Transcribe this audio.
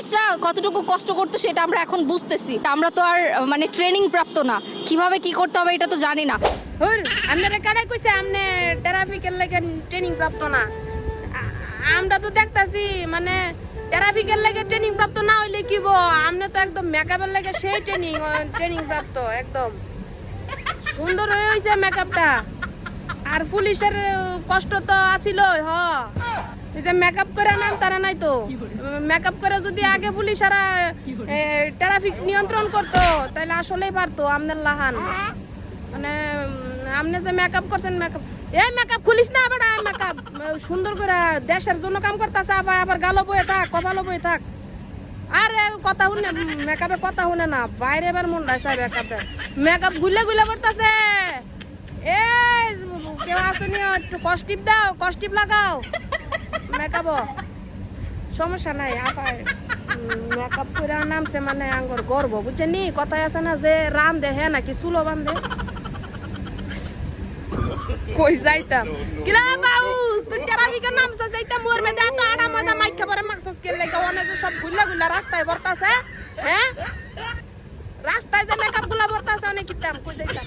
পুলিশরা কতটুকু কষ্ট করতো সেটা আমরা এখন বুঝতেছি। আমরা তো আর মানে ট্রেনিং প্রাপ্ত না। কীভাবে কি করতে হবে এটা তো জানি না। আপনারা কারাই কইছে ট্রাফিকের ট্রেনিং প্রাপ্ত না? আমরা তো দেখতাছি মানে ট্রাফিকের লাগে ট্রেনিং প্রাপ্ত না হইলে কি বো আমনে তো একদম মেকআপের লাগে সেই ট্রেনিং ট্রেনিং প্রাপ্ত, একদম। সুন্দর হয়ে হইছে মেকআপটা আর পুলিশের কষ্ট তো আসিল হ। যে মেকআপ করে নাম তারা নাই তো। মেকআপ করে? যদি আগে পুলিশেরা ট্রাফিক নিয়ন্ত্রণ করতো তাহলে আসলেই পারতো আমনের লাহান। মানে আপনি যে মেকআপ করছেন মেকআপ এই মেকআপ খুলিস না বেটা মেকআপ সুন্দর করে দেশের জন্য কাম করতেছে আবার আবার গালো বয়ে থাক কপালো বয়ে থাক। আরে কথা শুনে মেকআপে কথা শুনে না বাইরে এবার মন রাখছে মেকআপে মেকআপ গুলে গুলে করতেছে। এই কেউ আসুনি একটু কষ্টিপ দাও কষ্টিপ লাগাও। মেকআপ সমস্যা নাই আপায় মেকআপ করে নামছে মানে আঙ্গর গর্ব, বুঝছেন নি? কথায় আছে না যে রাম দেহে নাকি চুলো বান্ধে কই যাইতাম? কিলা বাবু তুই ট্রাফিকের নাম সে যাইতা মোর মেদে এত আড়া মজা মাইখা পরে মাকসস কে লাগে? অনেক সব গুল্লা গুল্লা রাস্তায় বর্তাছে হ্যাঁ? রাস্তায় যে মেকআপগুলা বর্তাছে, অনেক কিতাম, কই যাইতাম?